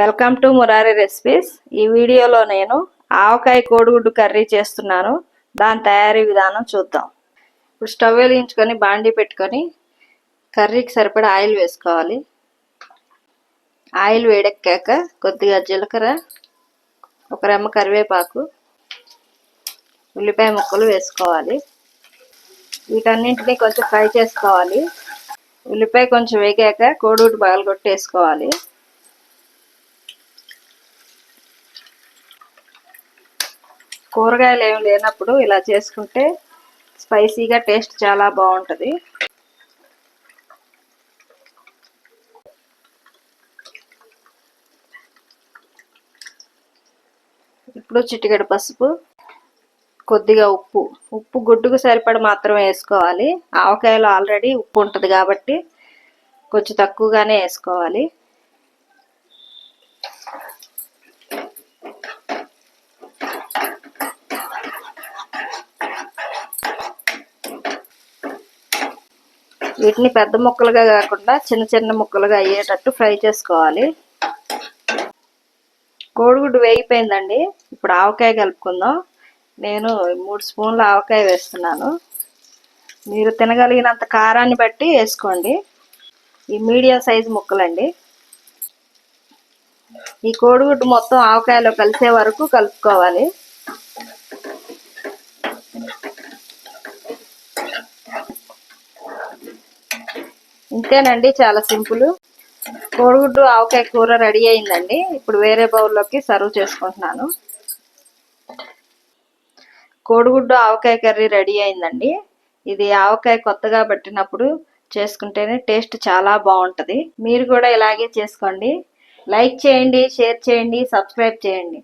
Welcome to Murari recipes. ఈ వీడియోలో నేను ఆవకాయ కోడిగుడ్డు కర్రీ చేస్తున్నాను. దాని తయారీ విధానం చూద్దాం. ఇప్పుడు స్టవ్ వెలిగించుకొని బాండీ పెట్టుకొని కర్రీకి సరిపడా ఆయిల్ వేసుకోవాలి. ఆయిల్ వేడెక్కాక కొద్దిగా జీలకర్ర ఒక రెమ్మ కరివేపాకు ఉల్లిపాయ ముక్కలు వేసుకోవాలి. వీటన్నింటినీ కొంచెం ఫ్రై చేసుకోవాలి. ఉల్లిపాయ కొంచెం వేగాక కోడిగుడ్డు పగలగొట్టేసుకోవాలి. వేసుకోవాలి కూరగాయలు ఏమి లేనప్పుడు ఇలా చేసుకుంటే స్పైసీగా టేస్ట్ చాలా బాగుంటుంది. ఇప్పుడు చిటికెడు పసుపు కొద్దిగా ఉప్పు. ఉప్పు గుడ్డుకు సరిపడ మాత్రమే వేసుకోవాలి. ఆవకాయలో ఆల్రెడీ ఉప్పు ఉంటుంది కాబట్టి కొంచెం తక్కువగానే వేసుకోవాలి. వీటిని పెద్ద ముక్కలుగా కాకుండా చిన్న చిన్న ముక్కలుగా అయ్యేటట్టు ఫ్రై చేసుకోవాలి. కోడిగుడ్డు వేగిపోయిందండి. ఇప్పుడు ఆవకాయ కలుపుకుందాం. నేను మూడు స్పూన్ల ఆవకాయ వేస్తున్నాను. మీరు తినగలిగినంత కారాన్ని బట్టి వేసుకోండి. ఈ మీడియం సైజు ముక్కలండి. ఈ కోడిగుడ్డు మొత్తం ఆవకాయలో కలిసే వరకు కలుపుకోవాలి. ఇంతేనండి చాలా సింపుల్. కోడిగుడ్డు ఆవకాయ కూర రెడీ అయిందండి. ఇప్పుడు వేరే బౌల్లోకి సర్వ్ చేసుకుంటున్నాను. కోడిగుడ్డు ఆవకాయ కర్రీ రెడీ అయిందండి. ఇది ఆవకాయ కొత్తగా పట్టినప్పుడు చేసుకుంటేనే టేస్ట్ చాలా బాగుంటుంది. మీరు కూడా ఇలాగే చేసుకోండి. లైక్ చేయండి షేర్ చేయండి సబ్స్క్రైబ్ చేయండి.